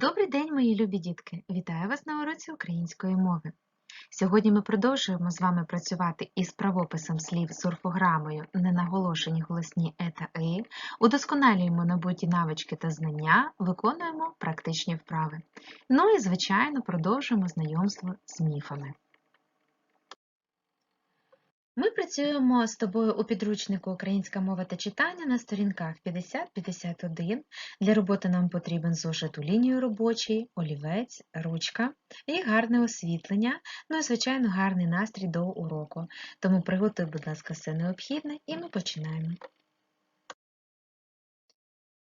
Добрий день, мої любі дітки! Вітаю вас на уроці української мови. Сьогодні ми продовжуємо з вами працювати із правописом слів з орфограмою ненаголошені голосні е та и, удосконалюємо набуті навички та знання, виконуємо практичні вправи. Ну і, звичайно, продовжуємо знайомство з міфами. Ми працюємо з тобою у підручнику Українська мова та читання на сторінках 50-51. Для роботи нам потрібен зошит у лінію робочий, олівець, ручка і гарне освітлення, ну і, звичайно, гарний настрій до уроку. Тому приготуй, будь ласка, все необхідне і ми починаємо.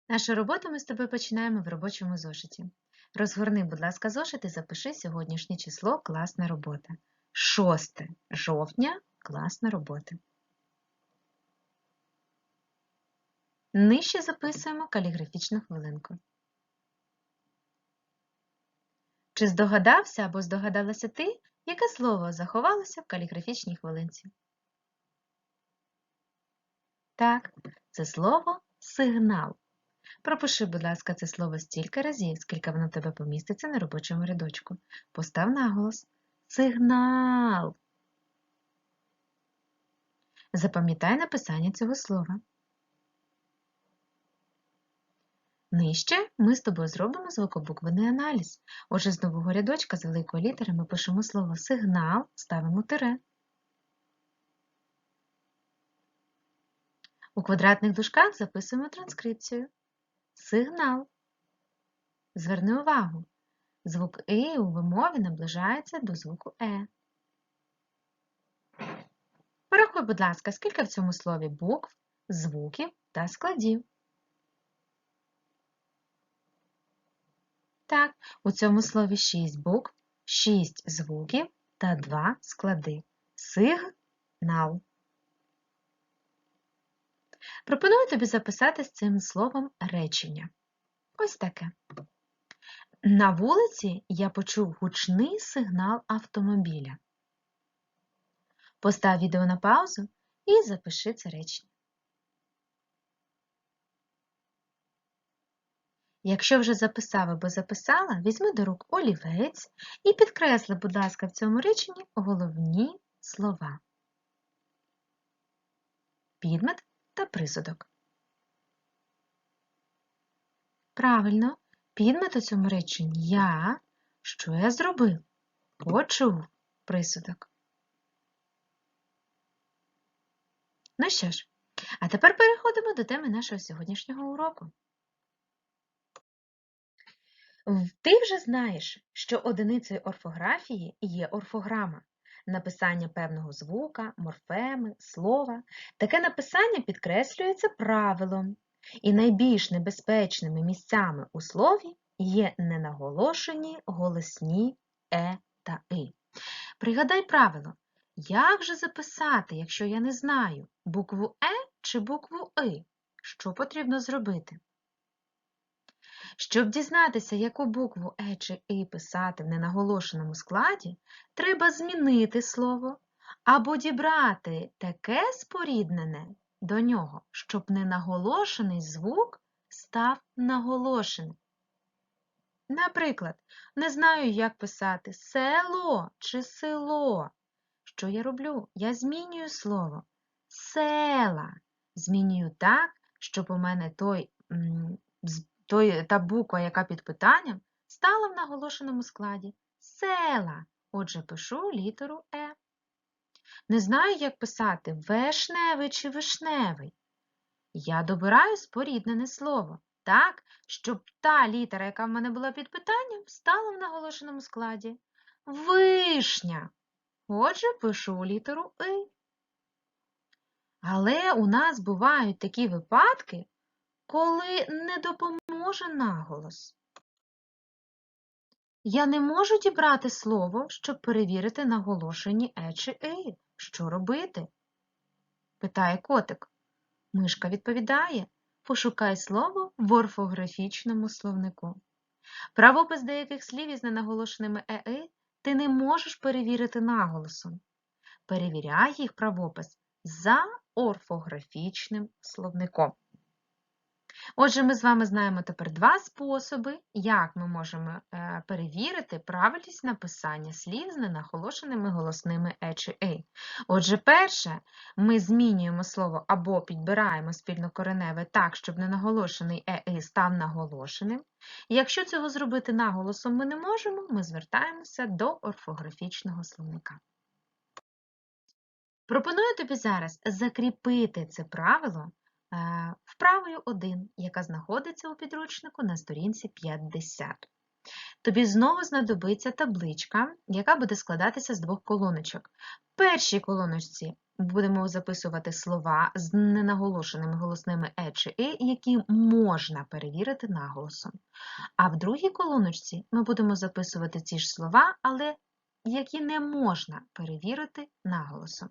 Нашу роботу ми з тобою починаємо в робочому зошиті. Розгорни, будь ласка, зошит і запиши сьогоднішнє число класна робота. 6 жовтня Класна робота. Нижче записуємо каліграфічну хвилинку. Чи здогадався або здогадалася ти, яке слово заховалося в каліграфічній хвилинці? Так, це слово сигнал. Пропиши, будь ласка, це слово стільки разів, скільки воно тебе поміститься на робочому рядочку. Постав наголос. Сигнал. Запам'ятай написання цього слова. Нижче ми з тобою зробимо звукобуквений аналіз. Отже, з нового рядочка з великої літери ми пишемо слово сигнал, ставимо тире. У квадратних дужках записуємо транскрипцію. Сигнал. Зверни увагу. Звук И у вимові наближається до звуку Е. Порахуй, будь ласка, скільки в цьому слові букв, звуків та складів. Так, у цьому слові 6 букв, 6 звуків та 2 склади. Сигнал. Пропоную тобі записати з цим словом речення. Ось таке. На вулиці я почув гучний сигнал автомобіля. Постав відео на паузу і запиши це речення. Якщо вже записав або записала, візьми до рук олівець і підкресли, будь ласка, в цьому реченні головні слова. Підмет та присудок. Правильно, підмет у цьому реченні я, що я зробив? Почув присудок. Ну що ж, а тепер переходимо до теми нашого сьогоднішнього уроку. Ти вже знаєш, що одиницею орфографії є орфограма, написання певного звука, морфеми, слова. Таке написання підкреслюється правилом, і найбільш небезпечними місцями у слові є ненаголошені голосні е та и. Пригадай правило, як же записати, якщо я не знаю, букву Е чи букву И? Що потрібно зробити? Щоб дізнатися, яку букву Е чи И писати в ненаголошеному складі, треба змінити слово або дібрати таке споріднене до нього, щоб ненаголошений звук став наголошеним. Наприклад, не знаю, як писати село чи село. Що я роблю? Я змінюю слово села. Змінюю так, щоб у мене той, той, та буква, яка під питанням, стала в наголошеному складі села. Отже, пишу літеру Е. Не знаю, як писати вишневий чи вишневий. Я добираю споріднене слово так, щоб та літера, яка в мене була під питанням, стала в наголошеному складі. Вишня. Отже, пишу літеру И. Але у нас бувають такі випадки, коли не допоможе наголос. Я не можу дібрати слово, щоб перевірити наголошені е чи и. Що робити? питає котик. Мишка відповідає Пошукай слово в орфографічному словнику. Правопис деяких слів із ненаголошеними е ти не можеш перевірити наголосом. Перевіряй їх правопис за орфографічним словником. Отже, ми з вами знаємо тепер два способи, як ми можемо е, перевірити правильність написання слів з ненаголошеними голосними е чи «ей». Отже, перше, ми змінюємо слово або підбираємо спільнокореневе так, щоб ненаголошений е «ей» став наголошеним. Якщо цього зробити наголосом ми не можемо, ми звертаємося до орфографічного словника. Пропоную тобі зараз закріпити це правило вправою 1, яка знаходиться у підручнику на сторінці 50. Тобі знову знадобиться табличка, яка буде складатися з двох колоночок. В першій колоночці будемо записувати слова з ненаголошеними голосними е чи и, які можна перевірити наголосом. А в другій колоночці ми будемо записувати ці ж слова, але які не можна перевірити наголосом.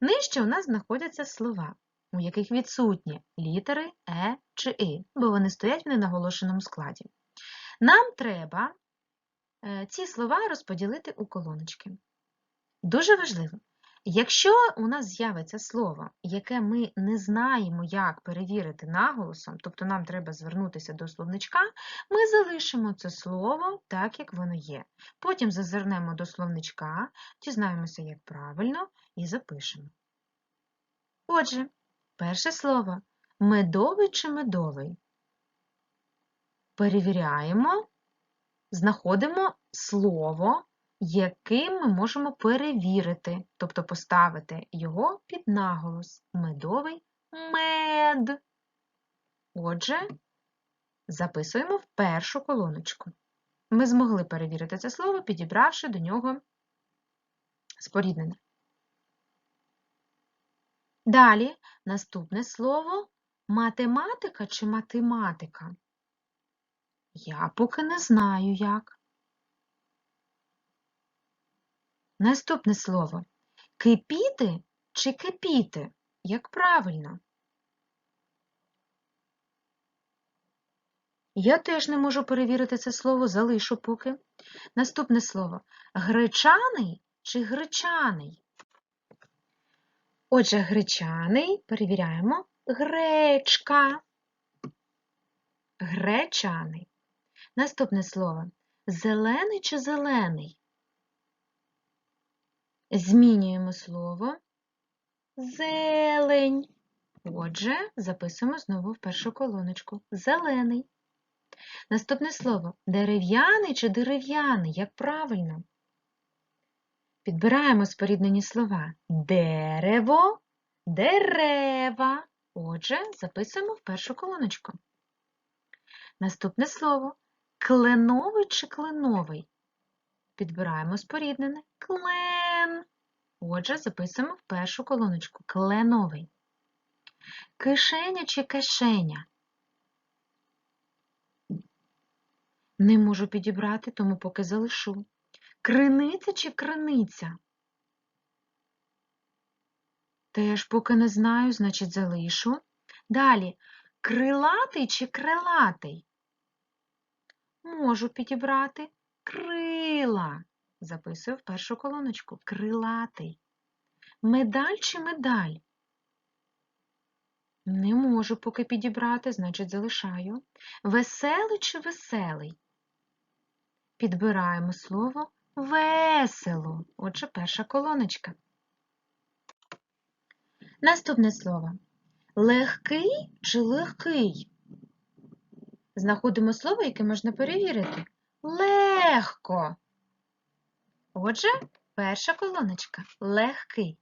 Нижче у нас знаходяться слова, у яких відсутні літери Е чи И, бо вони стоять в ненаголошеному складі. Нам треба е, ці слова розподілити у колоночки. Дуже важливо, якщо у нас з'явиться слово, яке ми не знаємо, як перевірити наголосом, тобто нам треба звернутися до словничка, ми залишимо це слово так, як воно є. Потім зазирнемо до словничка, дізнаємося, як правильно, і запишемо. Отже, перше слово медовий чи медовий. Перевіряємо, знаходимо слово, яким ми можемо перевірити, тобто поставити його під наголос. Медовий мед. Отже, записуємо в першу колоночку. Ми змогли перевірити це слово, підібравши до нього споріднене. Далі наступне слово математика чи математика. Я поки не знаю як. Наступне слово кипіти чи кипіти? Як правильно? Я теж не можу перевірити це слово, залишу поки. Наступне слово гречаний чи гречаний? Отже, гречаний перевіряємо гречка. Гречаний. Наступне слово зелений чи зелений? Змінюємо слово зелень. Отже, записуємо знову в першу колоночку. Зелений. Наступне слово дерев'яний чи дерев'яний, як правильно? Підбираємо споріднені слова дерево, дерева. Отже, записуємо в першу колоночку. Наступне слово кленовий чи кленовий. Підбираємо споріднене клен. Отже, записуємо в першу колоночку кленовий. Кишеня чи кишеня. Не можу підібрати, тому поки залишу. Криниця чи криниця? Теж поки не знаю, значить залишу. Далі, крилатий чи крилатий? Можу підібрати крила. Записую в першу колоночку. Крилатий. Медаль чи медаль? Не можу поки підібрати, значить залишаю. Веселий чи веселий? Підбираємо слово Весело. Отже, перша колоночка. Наступне слово. Легкий чи легкий? Знаходимо слово, яке можна перевірити. Легко. Отже, перша колоночка легкий.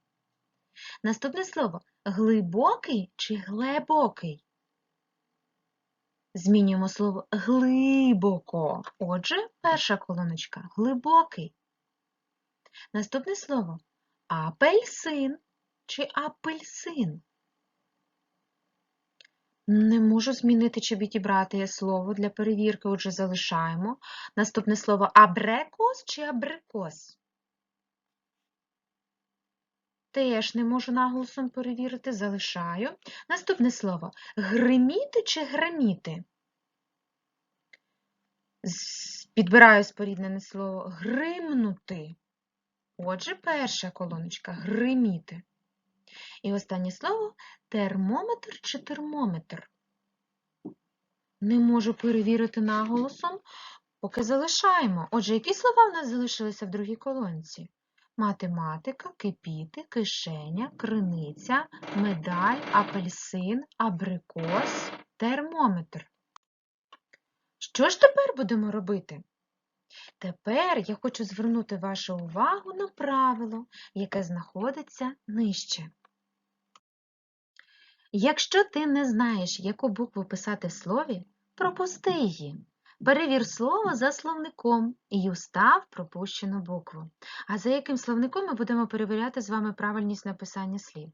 Наступне слово глибокий чи глибокий? Змінюємо слово глибоко. Отже, перша колоночка глибокий. Наступне слово апельсин чи апельсин. Не можу змінити чи відібрати слово для перевірки, отже, залишаємо. Наступне слово абрекос чи абрикос. Теж не можу наголосом перевірити, залишаю. Наступне слово гриміти чи граміти. Підбираю споріднене слово гримнути. Отже, перша колоночка гриміти. І останнє слово термометр чи термометр. Не можу перевірити наголосом, поки залишаємо. Отже, які слова в нас залишилися в другій колонці? Математика, кипіти, кишеня, криниця, медаль, апельсин, абрикос, термометр. Що ж тепер будемо робити? Тепер я хочу звернути вашу увагу на правило, яке знаходиться нижче. Якщо ти не знаєш, яку букву писати в слові, пропусти її. Перевір слово за словником і устав пропущену букву. А за яким словником ми будемо перевіряти з вами правильність написання слів?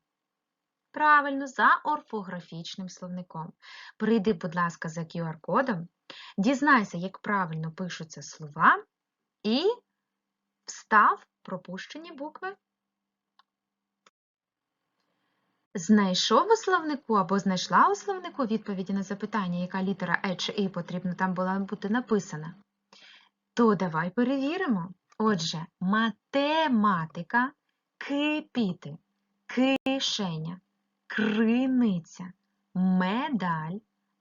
Правильно, за орфографічним словником. Прийди, будь ласка, за QR-кодом, дізнайся, як правильно пишуться слова, і встав пропущені букви. Знайшов у словнику або знайшла у словнику відповіді на запитання, яка літера Е чи І потрібно там була бути написана. То давай перевіримо. Отже, математика, кипіти, кишеня, криниця, медаль,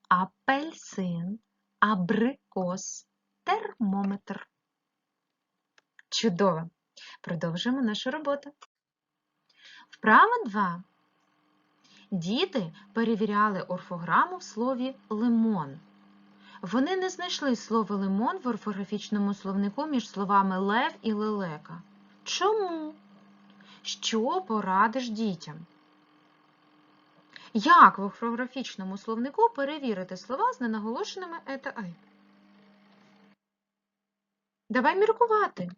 апельсин, абрикос, термометр. Чудово! Продовжуємо нашу роботу. Вправа 2. Діти перевіряли орфограму в слові лимон. Вони не знайшли слово лимон в орфографічному словнику між словами лев і лелека. Чому? Що порадиш дітям? Як в орфографічному словнику перевірити слова з ненаголошеними е та ай? Давай міркувати.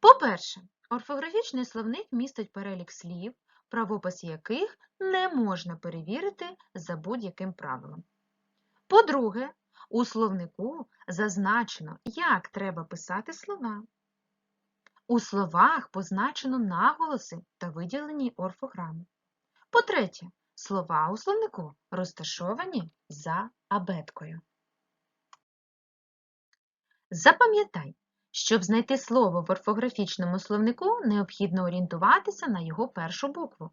По-перше, орфографічний словник містить перелік слів, правопис яких не можна перевірити за будь-яким правилом. По-друге, у словнику зазначено, як треба писати слова. У словах позначено наголоси та виділені орфограми. По-третє, слова у словнику розташовані за абеткою. Запам'ятай, щоб знайти слово в орфографічному словнику, необхідно орієнтуватися на його першу букву.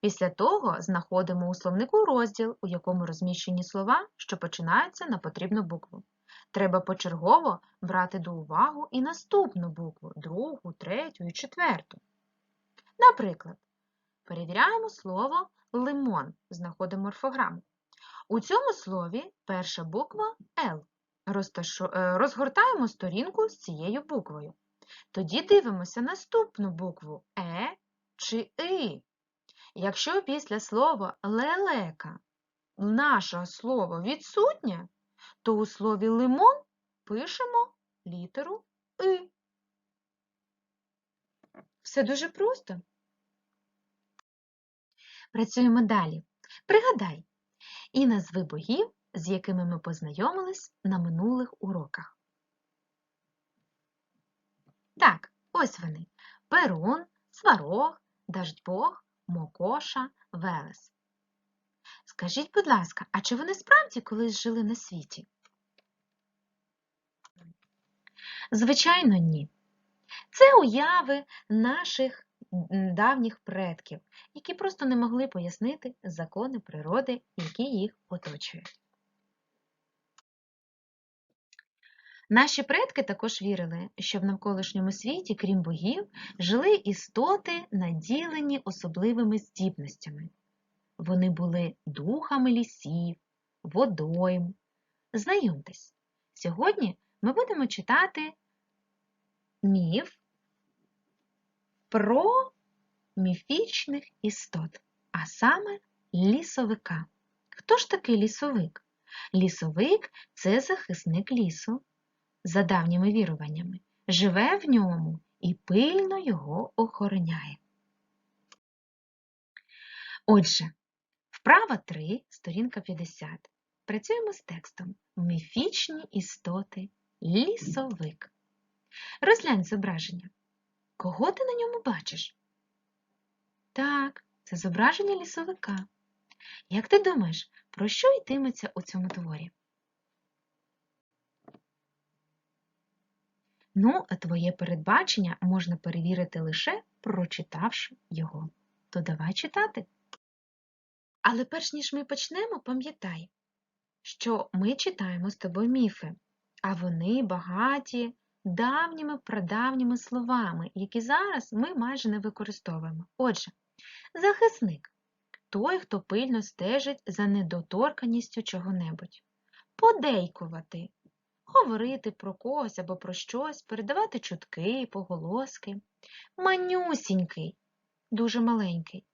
Після того знаходимо у словнику розділ, у якому розміщені слова, що починаються на потрібну букву. Треба почергово брати до уваги і наступну букву, другу, третю і четверту. Наприклад, перевіряємо слово лимон, знаходимо орфограму. У цьому слові перша буква Л. Розгортаємо сторінку з цією буквою. Тоді дивимося наступну букву Е чи И. Якщо після слова лелека наше слово відсутнє, то у слові лимон пишемо літеру И. Все дуже просто. Працюємо далі. Пригадай і назви богів, з якими ми познайомились на минулих уроках. Так, ось вони. Перун, Сварог, Даждьбог, Мокоша, Велес. Скажіть, будь ласка, а чи вони справді колись жили на світі? Звичайно, ні. Це уяви наших давніх предків, які просто не могли пояснити закони природи, які їх оточують. Наші предки також вірили, що в навколишньому світі, крім богів, жили істоти, наділені особливими здібностями. Вони були духами лісів, водойм. Знайомтесь, сьогодні ми будемо читати міф про міфічних істот, а саме лісовика. Хто ж такий лісовик? Лісовик це захисник лісу за давніми віруваннями, живе в ньому і пильно його охороняє. Отже, вправа 3, сторінка 50. Працюємо з текстом Міфічні істоти лісовик. Розглянь зображення. Кого ти на ньому бачиш? Так, це зображення лісовика. Як ти думаєш, про що йтиметься у цьому творі? Ну, твоє передбачення можна перевірити лише прочитавши його. То давай читати. Але перш ніж ми почнемо, пам'ятай, що ми читаємо з тобою міфи, а вони багаті давніми прадавніми словами, які зараз ми майже не використовуємо. Отже, захисник той, хто пильно стежить за недоторканістю чого-небудь. Подейкувати говорити про когось або про щось, передавати чутки, поголоски. Манюсінький, дуже маленький.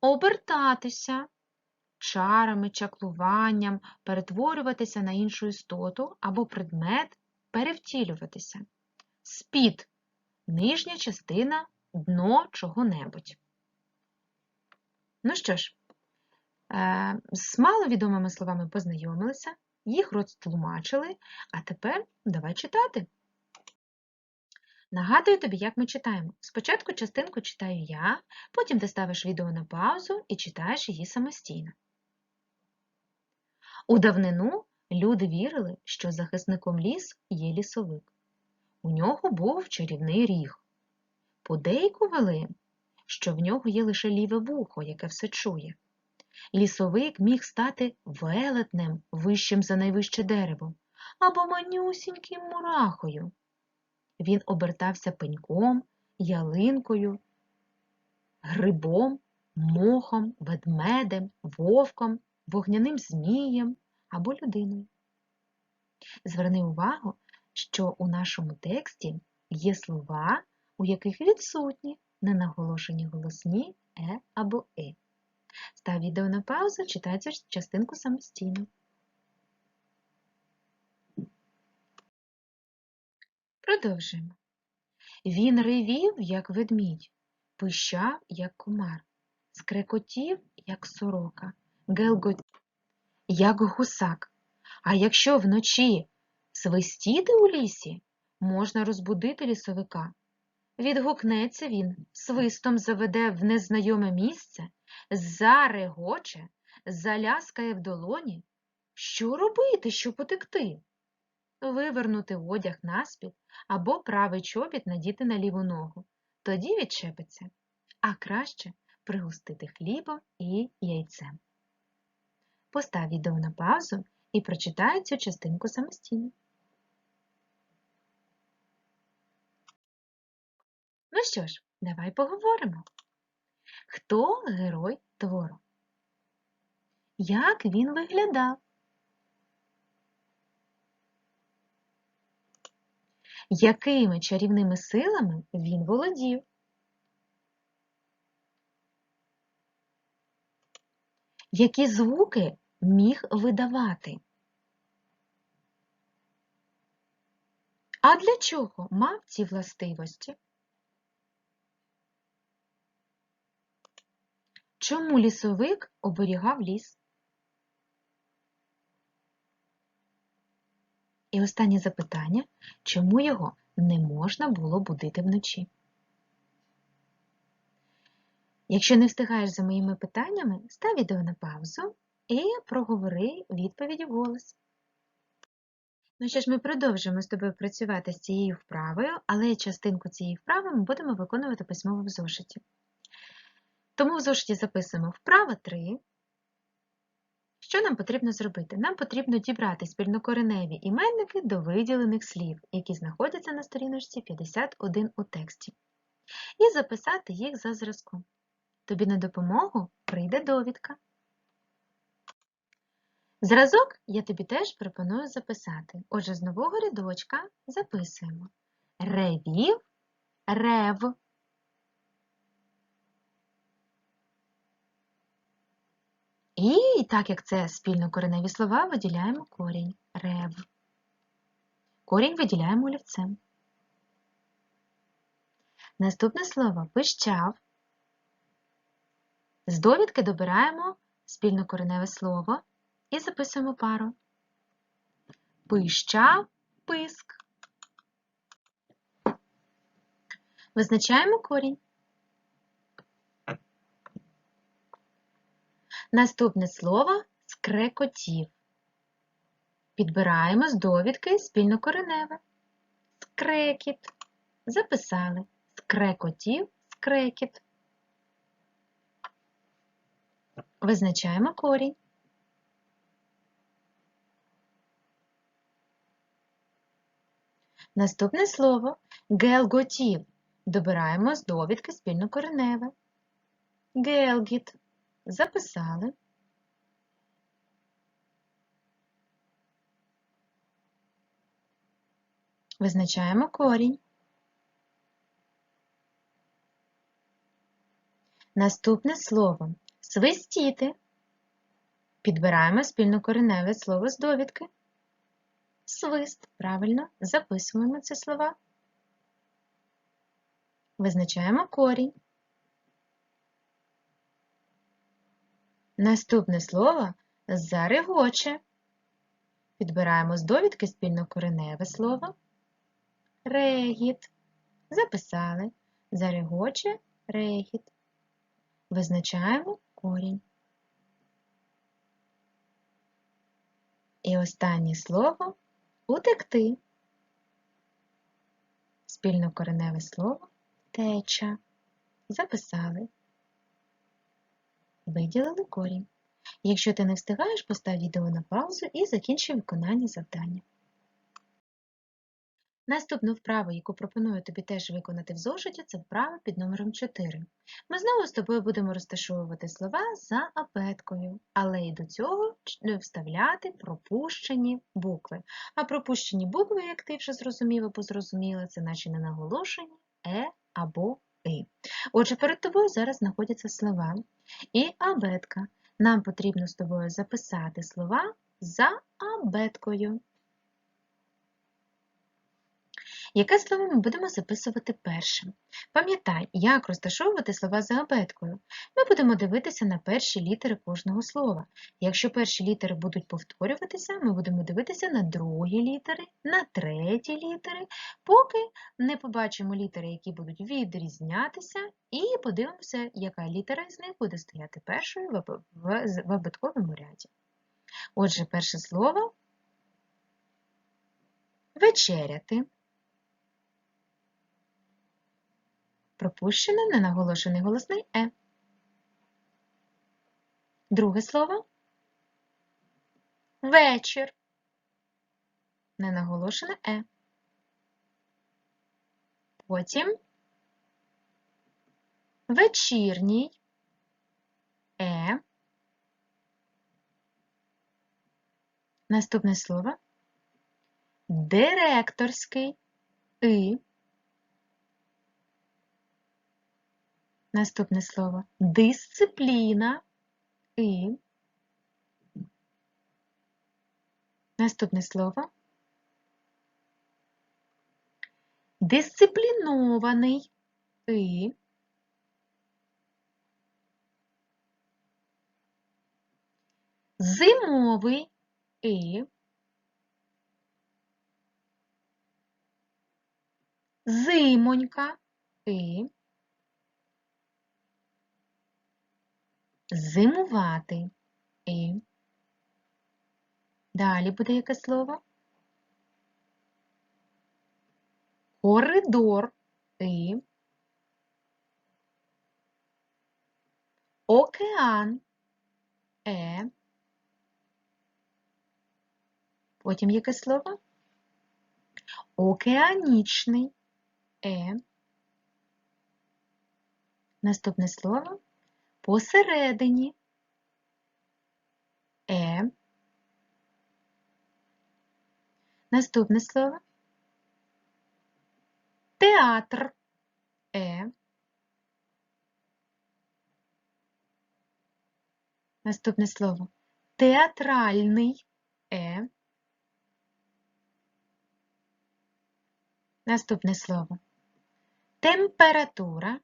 Обертатися чарами, чаклуванням, перетворюватися на іншу істоту або предмет, перевтілюватися. Спід нижня частина дно чого-небудь. Ну що ж, е, з маловідомими словами познайомилися, їх розтлумачили, а тепер давай читати. Нагадую тобі, як ми читаємо. Спочатку частинку читаю я, потім ти ставиш відео на паузу і читаєш її самостійно. У давнину люди вірили, що захисником ліс є лісовик. У нього був чарівний ріг. Подейкували, що в нього є лише ліве вухо, яке все чує. Лісовик міг стати велетнем вищим за найвище дерево або манюсіньким мурахою. Він обертався пеньком, ялинкою, грибом, мохом, ведмедем, вовком, вогняним змієм або людиною. Зверни увагу, що у нашому тексті є слова, у яких відсутні ненаголошені голосні е або и. Став відео на паузу, читай цю частинку самостійно. Продовжуємо. Він ревів, як ведмідь, пищав, як комар, скрекотів, як сорока, гелготів, як гусак. А якщо вночі свистіти у лісі, можна розбудити лісовика. Відгукнеться він, свистом заведе в незнайоме місце, зарегоче, заляскає в долоні. Що робити, щоб потекти? Вивернути одяг наспід або правий чобіт надіти на ліву ногу. Тоді відчепиться, а краще пригустити хлібом і яйцем. Постав відео на паузу і прочитай цю частинку самостійно. Ну що ж, давай поговоримо. Хто герой твору? Як він виглядав? Якими чарівними силами він володів? Які звуки міг видавати? А для чого мав ці властивості? Чому лісовик оберігав ліс? І останнє запитання, чому його не можна було будити вночі? Якщо не встигаєш за моїми питаннями, став відео на паузу і проговори відповіді голос. Ну що ж, ми продовжуємо з тобою працювати з цією вправою, але частинку цієї вправи ми будемо виконувати письмово в зошиті. Тому в зошиті записуємо вправа 3. Що нам потрібно зробити? Нам потрібно дібрати спільнокореневі іменники до виділених слів, які знаходяться на сторіночці 51 у тексті, і записати їх за зразком. Тобі на допомогу прийде довідка. Зразок я тобі теж пропоную записати. Отже, з нового рядочка записуємо ревів, рев. І так як це спільнокореневі слова, виділяємо корінь рев. Корінь виділяємо олівцем. Наступне слово пищав. З довідки добираємо спільнокореневе слово і записуємо пару. Пищав писк. Визначаємо корінь. Наступне слово скрекотів. Підбираємо з довідки спільнокореневе. Скрекіт. Записали скрекотів, скрекіт. Визначаємо корінь. Наступне слово гелготів. Добираємо з довідки спільнокореневе. Гелгіт. Записали. Визначаємо корінь. Наступне слово свистіти. Підбираємо спільнокореневе слово з довідки. Свист. Правильно, записуємо ці слова. Визначаємо корінь. Наступне слово зарегоче. Підбираємо з довідки спільнокореневе слово. Регіт. Записали. Зарегоче регіт. Визначаємо корінь. І останнє слово утекти. Спільнокореневе слово теча. Записали. Виділили корінь. Якщо ти не встигаєш, постав відео на паузу і закінчуй виконання завдання. Наступну вправу, яку пропоную тобі теж виконати в зошиті, це вправа під номером 4. Ми знову з тобою будемо розташовувати слова за абеткою, але і до цього вставляти пропущені букви. А пропущені букви, як ти вже зрозумів або зрозуміла, це наші ненаголошені е або и. Отже, перед тобою зараз знаходяться слова і абетка. Нам потрібно з тобою записати слова за абеткою. Яке слово ми будемо записувати першим? Пам'ятай, як розташовувати слова за абеткою. Ми будемо дивитися на перші літери кожного слова. Якщо перші літери будуть повторюватися, ми будемо дивитися на другі літери, на треті літери, поки не побачимо літери, які будуть відрізнятися, і подивимося, яка літера з них буде стояти першою в абетковому ряді. Отже, перше слово вечеряти. Пропущене ненаголошений голосний Е. Друге слово вечір. Ненаголошене Е. Потім вечірній Е. Наступне слово директорський И. Наступне слово дисципліна і. Наступне слово дисциплінований і. Зимовий і. Зимонька і. Зимувати і. Далі буде яке слово? Коридор і. Океан е. Потім яке слово? Океанічний е. Наступне слово посередині Е. Наступне слово театр Е. Наступне слово театральний Е. Наступне слово температура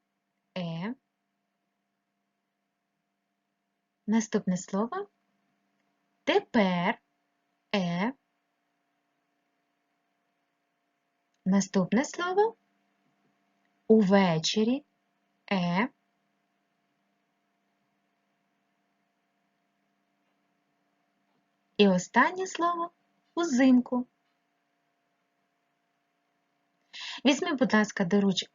Е. Наступне слово тепер е. Наступне слово увечері е. І останнє слово узимку. Візьми, будь ласка,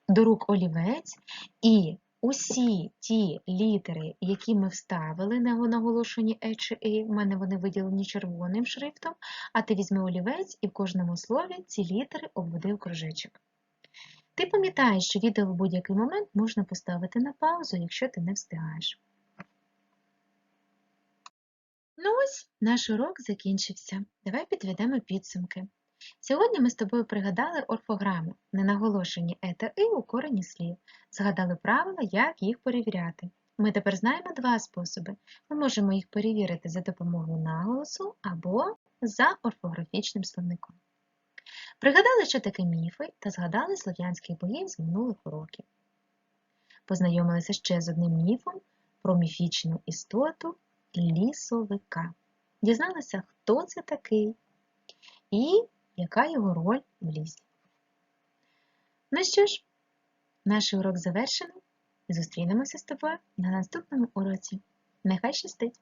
до рук олівець і усі ті літери, які ми вставили на наголошені «е» чи «и», в мене вони виділені червоним шрифтом, а ти візьми олівець і в кожному слові ці літери обведи в кружечок. Ти пам'ятаєш, що відео в будь-який момент можна поставити на паузу, якщо ти не встигаєш. Ну ось, наш урок закінчився. Давай підведемо підсумки. Сьогодні ми з тобою пригадали орфограми, ненаголошені «е» та «и» у корені слів, згадали правила, як їх перевіряти. Ми тепер знаємо два способи. Ми можемо їх перевірити за допомогою наголосу або за орфографічним словником. Пригадали, що таке міфи, та згадали слов'янських богів з минулих уроків. Познайомилися ще з одним міфом про міфічну істоту лісовика. Дізналися, хто це такий і яка його роль в лісі. Ну що ж, наш урок завершено. Зустрінемося з тобою на наступному уроці. Нехай щастить!